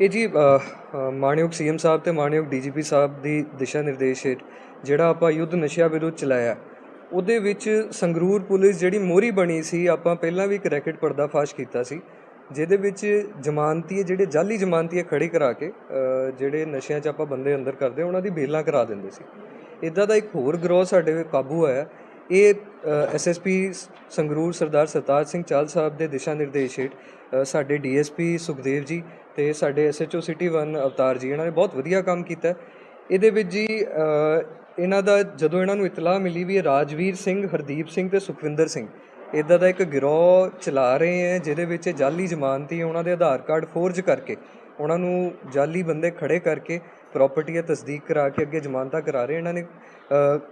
ਇਹ ਜੀ ਅ, ਅ, ਮਾਣਯੋਗ ਸੀਐਮ ਸਾਹਿਬ ਤੇ ਮਾਣਯੋਗ ਡੀਜੀਪੀ ਸਾਹਿਬ ਦੀ ਦਿਸ਼ਾ ਨਿਰਦੇਸ਼ ਹੇਠ ਜਿਹੜਾ ਆਪਾਂ ਯੁੱਧ ਨਸ਼ਿਆਂ ਵਿਰੁੱਧ ਚਲਾਇਆ ਉਹਦੇ ਵਿੱਚ ਸੰਗਰੂਰ ਪੁਲਿਸ ਜਿਹੜੀ ਮੋਹਰੀ ਬਣੀ ਸੀ ਆਪਾਂ ਪਹਿਲਾਂ ਵੀ ਇੱਕ ਰੈਕਟ ਪਰਦਾਫਾਸ਼ ਕੀਤਾ ਸੀ ਜਿਹਦੇ ਵਿੱਚ ਜਮਾਨਤੀ ਜਿਹੜੇ ਜਾਲੀ ਜਮਾਨਤੀ ਖੜੇ ਕਰਾ ਕੇ ਜਿਹੜੇ ਨਸ਼ਿਆਂ 'ਚ ਆਪਾਂ ਬੰਦੇ ਅੰਦਰ ਕਰਦੇ ਉਹਨਾਂ ਦੀ ਬੇਲਾਂ ਕਰਾ ਦਿੰਦੇ ਸੀ। ਇਦਾਂ ਦਾ ਇੱਕ ਹੋਰ ਗਰੋਹ ਸਾਡੇ ਕਾਬੂ ਆਇਆ ਇਹ ਐਸਐਸਪੀ ਸੰਗਰੂਰ ਸਰਦਾਰ ਸਰਤਾਜ ਸਿੰਘ ਚਾਲ ਸਾਹਿਬ ਦੇ ਦਿਸ਼ਾ ਨਿਰਦੇਸ਼ ਹੇਠ ਅ, ਸਾਡੇ ਡੀਐਸਪੀ ਸੁਖਦੇਵ ਜੀ ਤੇ ਸਾਡੇ ਐਸਐਚਓ ਸਿਟੀ 1 ਅਵਤਾਰ ਜੀ ਇਹਨਾਂ ਨੇ ਬਹੁਤ ਵਧੀਆ ਕੰਮ ਕੀਤਾ। ਇਹਦੇ ਵਿੱਚ ਜੀ ਇਹਨਾਂ ਦਾ ਜਦੋਂ ਇਹਨਾਂ ਨੂੰ ਇਤਲਾਹ ਮਿਲੀ ਵੀ ਰਾਜਵੀਰ ਸਿੰਘ ਹਰਦੀਪ ਸਿੰਘ ਤੇ ਸੁਖਵਿੰਦਰ ਸਿੰਘ ਇਦਾਂ ਦਾ ਇੱਕ ਗਿਰੋਹ ਚਲਾ ਰਹੇ ਹੈ ਜਿਹਦੇ ਵਿੱਚ ਜਾਲੀ ਜ਼ਮਾਨਤੀ ਉਹਨਾਂ ਦੇ ਆਧਾਰ ਕਾਰਡ ਫੋਰਜ ਕਰਕੇ ਉਹਨਾਂ ਨੂੰ ਜਾਲੀ ਬੰਦੇ ਖੜੇ ਕਰਕੇ ਪ੍ਰਾਪਰਟੀ ਦੀ ਤਸਦੀਕ ਕਰਾ ਕੇ ਅੱਗੇ ਜ਼ਮਾਨਤਾਂ ਕਰਾ ਰਹੇ ਇਹਨਾਂ ਨੇ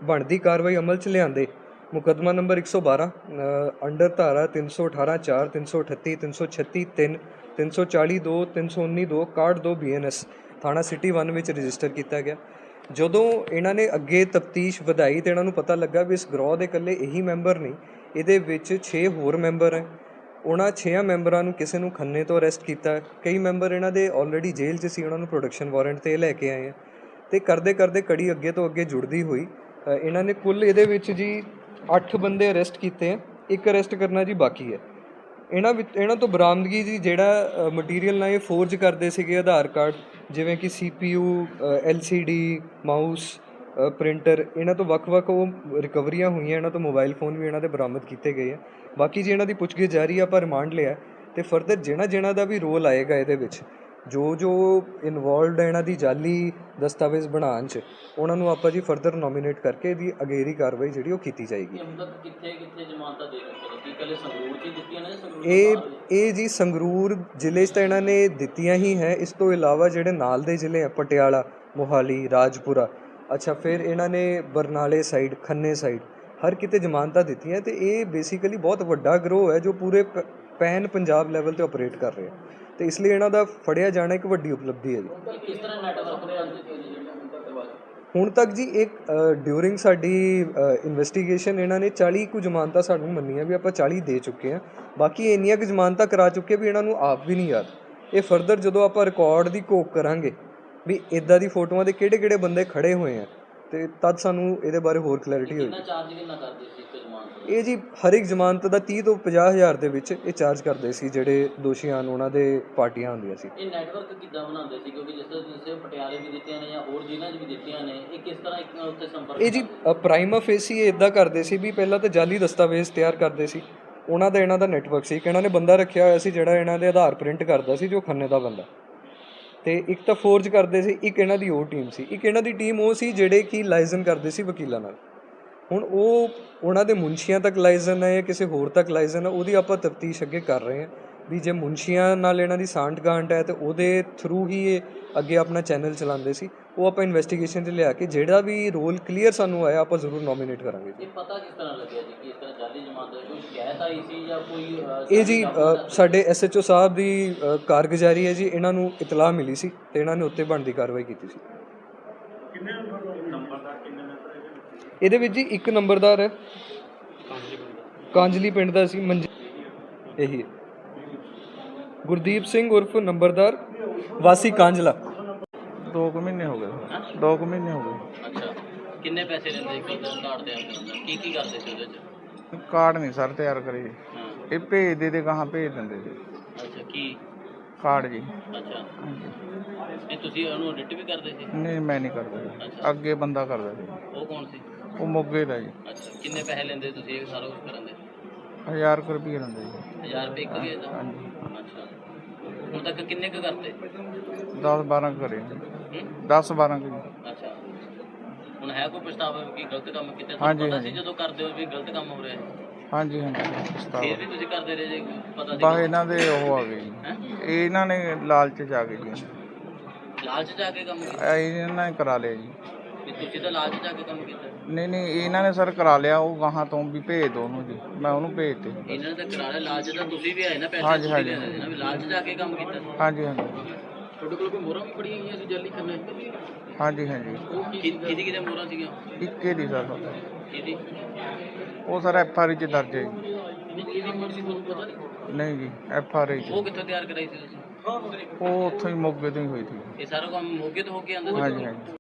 ਬਣਦੀ ਕਾਰਵਾਈ ਅਮਲ 'ਚ ਲਿਆਂਦੇ। ਮੁਕੱਦਮਾ ਨੰਬਰ 112 ਅ, ਅੰਡਰ ਧਾਰਾ 318 4 338 336 3 340 2 319 2 61 2 ਬੀਐਨਐਸ ਥਾਣਾ ਸਿਟੀ 1 ਵਿੱਚ ਰਜਿਸਟਰ ਕੀਤਾ ਗਿਆ। ਜਦੋਂ ਇਹਨਾਂ ਨੇ ਅੱਗੇ ਤਫਤੀਸ਼ ਵਧਾਈ ਤੇ ਇਹਨਾਂ ਨੂੰ ਪਤਾ ਲੱਗਾ ਵੀ ਇਸ ਗਰੋਹ ਦੇ ਇਕੱਲੇ ਇਹੀ ਮੈਂਬਰ ਨਹੀਂ ਇਹਦੇ ਵਿੱਚ 6 ਹੋਰ ਮੈਂਬਰ ਹੈ। ਉਹਨਾਂ 6 ਮੈਂਬਰਾਂ ਨੂੰ ਕਿਸੇ ਨੂੰ ਖੰਨੇ ਤੋਂ ਅਰੈਸਟ ਕੀਤਾ। ਕਈ ਮੈਂਬਰ ਇਹਨਾਂ ਦੇ ਆਲਰੇਡੀ ਜੇਲ੍ਹ 'ਚ ਸੀ ਉਹਨਾਂ ਨੂੰ ਪ੍ਰੋਡਕਸ਼ਨ ਵਾਰੰਟ ਤੇ ਲੈ ਕੇ ਆਏ ਆ। ਤੇ ਕਰਦੇ ਕਰਦੇ ਕੜੀ ਅੱਗੇ ਤੋਂ ਅੱਗੇ ਜੁੜਦੀ ਹੋਈ। ਇਹਨਾਂ ਨੇ ਕੁੱਲ ਇਹਦੇ ਵਿੱਚ ਜੀ 8 ਬੰਦੇ ਅਰੈਸਟ ਕੀਤੇ ਹੈ, ਇੱਕ ਅਰੈਸਟ ਕਰਨਾ ਜੀ ਬਾਕੀ ਹੈ। ਇਹਨਾਂ ਵਿੱਚ ਇਹਨਾਂ ਤੋਂ ਬਰਾਮਦਗੀ ਜੀ ਜਿਹੜਾ ਮਟੀਰੀਅਲ ਨਾਲ ਇਹ ਫੋਰਜ ਕਰਦੇ ਸੀਗੇ ਆਧਾਰ ਕਾਰਡ, ਜਿਵੇਂ ਕਿ CPU LCD ਮਾਊਸ ਪ੍ਰਿੰਟਰ ਇਹਨਾਂ ਤੋਂ ਵੱਖ-ਵੱਖ ਉਹ ਰਿਕਵਰੀਆਂ ਹੋਈਆਂ, ਇਹਨਾਂ ਤੋਂ ਮੋਬਾਈਲ ਫੋਨ ਵੀ ਇਹਨਾਂ ਦੇ ਬਰਾਮਦ ਕੀਤੇ ਗਏ ਆ ਬਾਕੀ ਜੀ ਇਹਨਾਂ ਦੀ ਪੁੱਛਗਿੱਛ ਜਾਰੀ ਆ ਪਰ ਰਿਮਾਂਡ ਲਿਆ ਤੇ ਫਰਦਰ ਜਿਹੜਾ ਜਿਹੜਾ ਦਾ ਵੀ ਰੋਲ ਆਏਗਾ ਇਹਦੇ ਵਿੱਚ। ਜੋ ਜੋ ਇਨਵੋਲਵਡ ਹੈ ਇਹਨਾਂ ਦੀ ਜਾਲੀ ਦਸਤਾਵੇਜ਼ ਬਣਾਉਣ 'ਚ ਉਹਨਾਂ ਨੂੰ ਆਪਾਂ ਜੀ ਫਰਦਰ ਨੋਮੀਨੇਟ ਕਰਕੇ ਇਹਦੀ ਅਗੇਰੀ ਕਾਰਵਾਈ ਜਿਹੜੀ ਉਹ ਕੀਤੀ ਜਾਏਗੀ। ਹੁਣ ਤੱਕ ਕਿੱਥੇ ਕਿੱਥੇ ਜ਼ਮਾਨਤਾਂ ਦੇ ਚੁੱਕੇ ਨੇ? ਕੀ ਕੱਲੇ ਸੰਗਰੂਰ 'ਚ ਹੀ ਦਿੱਤੀਆਂ ਨੇ ਜਾਂ ਸੰਗਰੂਰ ਤੋਂ ਇਹ ਬਾਹਰ ਵੀ? ਇਹ ਜੀ ਸੰਗਰੂਰ ਜ਼ਿਲ੍ਹੇ 'ਚ ਤਾਂ ਇਹਨਾਂ ਨੇ ਦਿੱਤੀਆਂ ਹੀ ਹੈ। ਇਸ ਤੋਂ ਇਲਾਵਾ ਜਿਹੜੇ ਨਾਲ ਦੇ ਜ਼ਿਲ੍ਹੇ ਆ ਪਟਿਆਲਾ ਮੋਹਾਲੀ ਰਾਜਪੁਰਾ ਅੱਛਾ ਫਿਰ ਇਹਨਾਂ ਨੇ ਬਰਨਾਲੇ ਸਾਈਡ ਖੰਨੇ ਸਾਈਡ ਹਰ ਕਿਤੇ ਜ਼ਮਾਨਤਾਂ ਦਿੱਤੀਆਂ ਤੇ ਇਹ ਬੇਸਿਕਲੀ ਬਹੁਤ ਵੱਡਾ ਗਰੋਹ ਹੈ ਜੋ ਪੂਰੇ ਪ- ਪੈਨ ਪੰਜਾਬ ਲੈਵਲ ਤੇ ਆਪਰੇਟ ਕਰ ਰਿਹਾ ਤੇ ਇਸ ਲਈ ਇਹਨਾਂ ਦਾ ਫੜਿਆ ਜਾਣਾ ਇੱਕ ਵੱਡੀ ਉਪਲਬਧੀ ਹੈ ਜੀ। ਕਿਸ ਤਰ੍ਹਾਂ ਨੈਟਵਰਕ ਹੁਣ ਤੱਕ ਜੀ ਇੱਕ ਡਿਊਰਿੰਗ ਸਾਡੀ ਇਨਵੈਸਟੀਗੇਸ਼ਨ ਇਹਨਾਂ ਨੇ 40 ਕੁ ਜ਼ਮਾਨਤਾਂ ਸਾਨੂੰ ਮੰਨੀਆਂ ਵੀ ਆਪਾਂ 40 ਦੇ ਚੁੱਕੇ ਆ। ਬਾਕੀ ਇੰਨੀਆਂ ਕੁ ਜ਼ਮਾਨਤਾਂ ਕਰਾ ਚੁੱਕੇ ਵੀ ਇਹਨਾਂ ਨੂੰ ਆਪ ਵੀ ਨਹੀਂ ਯਾਦ। ਇਹ ਫਰਦਰ ਜਦੋਂ ਆਪਾਂ ਰਿਕਾਰਡ ਦੀ ਘੋਖ ਕਰਾਂਗੇ ਵੀ ਇਦਾਂ ਦੀ ਫੋਟੋਆਂ ਦੇ ਕਿਹੜੇ ਕਿਹੜੇ ਬੰਦੇ ਖੜੇ ਹੋਏ ਆ ਤੇ ਤਦ ਸਾਨੂੰ ਇਹਦੇ ਬਾਰੇ ਹੋਰ ਕਲੈਰਿਟੀ ਹੋਏਗੀ ਕਿੰਨਾ ਚਾਰਜ ਕਿੰਨਾ ਕਰਦੇ ਸੀ ਇੱਕ ਜ਼ਮਾਨਤ ਦਾ? ਇਹ ਜੀ ਹਰ ਇੱਕ ਜ਼ਮਾਨਤ ਦਾ 30 ਤੋਂ 50 ਹਜ਼ਾਰ ਦੇ ਵਿੱਚ ਇਹ ਚਾਰਜ ਕਰਦੇ ਸੀ ਜਿਹੜੇ ਦੋਸ਼ੀ ਹਨ ਉਹਨਾਂ ਦੇ ਪਾਰਟੀਆਂ ਹੁੰਦੀਆਂ ਸੀ। ਇਹ ਨੈਟਵਰਕ ਕਿੱਦਾਂ ਬਣਾਉਂਦੇ ਸੀ? ਕਿਉਂਕਿ ਜਿਸ ਤਰ੍ਹਾਂ ਤੁਸੀਂ ਪਟਿਆਲੇ ਵੀ ਦਿੱਤੀਆਂ ਨੇ ਜਾਂ ਹੋਰ ਜ਼ਿਲ੍ਹਿਆਂ 'ਚ ਵੀ ਦਿੱਤੀਆਂ ਨੇ ਇਹ ਕਿਸ ਤਰ੍ਹਾਂ ਇੱਕ ਨਾਲ ਉੱਤੇ ਸੰਪਰਕ ਇਹ ਜੀ ਪ੍ਰਾਈਮਾ ਫੇਸੀ ਇਹ ਇਦਾਂ ਕਰਦੇ ਸੀ ਵੀ ਪਹਿਲਾਂ ਤਾਂ ਜਾਲੀ ਦਸਤਾਵੇਜ਼ ਤਿਆਰ ਕਰਦੇ ਸੀ। ਉਹਨਾਂ ਦਾ ਇਹਨਾਂ ਦਾ ਨੈਟਵਰਕ ਸੀ। ਕਿ ਇਹਨਾਂ ਨੇ ਬੰਦਾ ਰੱਖਿਆ ਹੋਇਆ ਸੀ ਜਿਹੜਾ ਇਹਨਾਂ ਦੇ ਆਧਾਰ ਪ੍ਰਿੰਟ ਕਰਦਾ ਸੀ ਜੋ ਖੰਨੇ ਦਾ ਬੰਦਾ। ਤੇ ਇੱਕ ਤਾਂ ਫੋਰਜ ਕਰਦੇ ਸੀ, ਇੱਕ ਇਹਨਾਂ ਦੀ ਉਹ ਟੀਮ ਸੀ। ਇੱਕ ਇਹਨਾਂ ਦੀ ਟੀਮ ਉਹ ਸੀ ਜਿਹੜੇ ਕਿ ਲਾਇਜ਼ਨ ਕਰਦੇ ਸੀ ਵਕੀਲਾਂ ਨਾਲ। ਹੁਣ ਉਹ, ਉਹਨਾਂ ਦੇ ਮੁਨਸ਼ੀਆਂ ਤੱਕ ਲਾਇਜ਼ਨ ਹੈ ਜਾਂ ਕਿਸੇ ਹੋਰ ਤੱਕ ਲਾਇਜ਼ਨ ਹੈ, ਉਹਦੀ ਆਪਾਂ ਤਫਤੀਸ਼ ਅੱਗੇ ਕਰ ਰਹੇ ਹਾਂ। ਵੀ ਜੇ ਮੁਨਸ਼ੀਆਂ ਨਾਲ ਇਹਨਾਂ ਦੀ ਸਾਂਠ ਗਾਂਠ ਹੈ ਤੇ ਉਹਦੇ ਥਰੂ ਹੀ ਇਹ ਅੱਗੇ ਆਪਣਾ ਚੈਨਲ ਚਲਾਉਂਦੇ ਸੀ ਉਹ ਆਪਾਂ ਇਨਵੈਸਟੀਗੇਸ਼ਨ 'ਚ ਲਿਆ ਕੇ ਜਿਹੜਾ ਵੀ ਰੋਲ ਕਲੀਅਰ ਸਾਨੂੰ ਆਇਆ ਆਪਾਂ ਜ਼ਰੂਰ ਨੋਮੀਨੇਟ ਕਰਾਂਗੇ ਜੀ। ਇਹ ਪਤਾ ਕਿਸ ਤਰ੍ਹਾਂ ਲੱਗਿਆ ਜੀ ਕਿ ਇਸ ਤਰ੍ਹਾਂ ਜਾਲੀ ਜ਼ਮਾਨਤ ਦਾ ਕੋਈ ਸ਼ਿਕਾਇਤ ਆਈ ਸੀ ਜਾਂ ਕੋਈ ਇਹ ਜੀ ਸਾਡੇ ਐਸਐਚਓ ਸਾਹਿਬ ਦੀ ਕਾਰਗੁਜ਼ਾਰੀ ਹੈ ਜੀ ਇਹਨਾਂ ਨੂੰ ਇਤਲਾਹ ਮਿਲੀ ਸੀ ਤੇ ਇਹਨਾਂ ਨੇ ਉੱਤੇ ਬਣਦੀ ਕਾਰਵਾਈ ਕੀਤੀ ਸੀ। ਇਹਦੇ ਵਿੱਚ? ਜੀ ਇੱਕ ਨੰਬਰਦਾਰ ਹੈ। ਕਾਂਜਲੀ ਪਿੰਡ ਦਾ ਸੀ ਮੰਜ ਇਹੀ ਹੈ। ਗੁਰਦੀਪ ਸਿੰਘ ਉਰਫ ਨੰਬਰਦਾਰ ਵਾਸੀ ਕਾਂਜਲਾ। ਦੋ ਕੁ ਮਹੀਨੇ ਹੋ ਗਏ। ਦੋ ਕੁ ਮਹੀਨੇ ਹੋ ਗਏ। ਅੱਛਾ। ਕਿੰਨੇ ਪੈਸੇ ਲੈਂਦੇ ਸੀ ਕਾਰਡ ਦੇ ਅੰਦਰ? ਕੀ ਕੀ ਕਰਦੇ ਸੀ ਉਹਦੇ 'ਚ? ਕਾਰਡ ਨਹੀਂ ਸਰ ਤਿਆਰ ਕਰੇ। ਹਾਂ। ਇਹ ਭੇਜਦੇ ਤੇ ਕਹਾਂ ਭੇਜ ਦਿੰਦੇ ਸੀ। ਅੱਛਾ ਕੀ? ਕਾਰਡ ਜੀ। ਅੱਛਾ। ਇਹ ਤੁਸੀਂ ਉਹਨੂੰ ਐਡਿਟ ਵੀ ਕਰਦੇ ਸੀ? ਨਹੀਂ ਮੈਂ ਨਹੀਂ ਕਰਦਾ ਜੀ। ਅੱਗੇ ਬੰਦਾ ਕਰਦਾ ਸੀ ਉਹ ਕੌਣ ਸੀ? ਉਹ ਮੋਗੇ ਦਾ ਜੀ। ਅੱਛਾ ਕਿੰਨੇ ਪੈਸੇ ਲੈਂਦੇ ਤੁਸੀਂ? ਇਹ ਸਾਰਾ ਕੁਝ ਕਰਨ ਦੇ? 1000 ਕੁ ਰੁਪਏ ਲੈਂਦੇ ਜੀ। 1000 ਰੁਪਏ ਇੱਕ ਗਏ ਦਾ ਹਾਂਜੀ। ਅੱਛਾ। ਹੁਣ ਤੱਕ ਕਿੰਨੇ ਕੁ ਕਰਤੇ? 10 12 ਕਰੇ। ਜੀ ਹੂੰ? 10 12 ਕੁ ਜੀ। ਅੱਛਾ। ਹੁਣ ਹੈ ਕੋਈ ਪਛਤਾਵਾ ਕਿ ਗਲਤ ਕੰਮ ਕੀਤਾ? ਹਾਂਜੀ, ਤੁਹਾਨੂੰ ਪਤਾ ਸੀ ਹਾਂਜੀ। ਜਦੋਂ ਕਰਦੇ ਹੋ ਵੀ ਗਲਤ ਕੰਮ ਹੋ ਰਿਹਾ? ਹੈ ਹਾਂਜੀ ਹਾਂਜੀ ਫਿਰ ਪਛਤਾਵਾ ਵੀ ਤੁਸੀਂ ਕਰਦੇ ਰਹੇ ਜੇ? ਪਤਾ ਸੀ ਬਸ ਇਹਨਾਂ ਦੇ ਉਹ ਆ ਗਏ ਜੀ। ਹੈਂ? ਇਹ ਇਹਨਾਂ ਨੇ ਲਾਲਚ ਚ ਆ ਗਏ ਜੀ। ਲਾਲਚ ਜਾ ਕੇ ਕੰਮ ਕੀਤਾ ਇਹ ਇਹਨਾਂ ਨੇ ਕਰਾ ਲਿਆ ਜੀ। ਵੀ ਤੁਸੀਂ ਤਾਂ ਲਾਲਚ ਜਾ ਕੇ ਕੰਮ ਕੀਤਾ। ਨਹੀਂ ਨਹੀਂ ਇਹਨਾਂ ਨੇ ਸਰ ਕਰਾ ਲਿਆ ਉਹ ਗਾਹਾਂ ਤੋਂ ਵੀ ਭੇਜ ਦੋ ਉਹਨੂੰ ਜੀ। ਮੈਂ ਉਹਨੂੰ ਭੇਜ ਤੇ ਇਹਨਾਂ ਨੇ ਤਾਂ ਕਰਾ ਲਿਆ ਲਾਲਚ ਤਾਂ ਤੁਸੀਂ ਵੀ ਆਏ ਨਾ ਪੈਸੇ ਹਾਂਜੀ, ਤੁਸੀਂ ਹਾਂਜੀ। ਲੈਣੇ ਸੀ ਨਾ ਵੀ ਲਾਲਚ ਜਾ ਕੇ ਕੰਮ ਕੀਤਾ। ਹਾਂਜੀ ਹਾਂਜੀ। ਤੁਹਾਡੇ ਕੋਲ ਕੋਈ ਮੋਹਰਾਂ ਵੀ ਫੜੀਆਂ ਗਈਆਂ ਸੀ ਜੱਲੀ ਖੰਨੇ ਹਾਂਜੀ ਹਾਂਜੀ। ਕਿਹਦੀ ਕਿਹਦੀ ਮੋਹਰਾਂ ਸੀਗੀਆਂ? ਇੱਕੇ ਦੀ ਸਰ। ਕਿਹਦੀ? ਉਹ ਸਰ ਐਫ ਆਰ ਚ ਦਰਜ ਹੈ ਜੀ। ਕਿਹਦੀ ਮੋਹਰ ਸੀ ਤੁਹਾਨੂੰ ਪਤਾ ਨਹੀਂ? ਨਹੀਂ ਜੀ ਐਫ ਆਰ ਚ। ਉਹ ਕਿੱਥੋਂ ਤਿਆਰ ਕਰਾਈ ਸੀ ਤੁਸੀਂ? ਉਹ ਉੱਥੋਂ ਹੀ ਮੋਗੇ ਤੋਂ ਹੀ ਹੋਈ ਸੀ। ਇਹ ਸਾਰਾ ਕੰਮ ਮੋਗੇ ਤੋਂ ਹੋ ਕੇ ਆਉਂਦਾ ਸੀ? ਹਾਂਜੀ ਹਾਂਜੀ।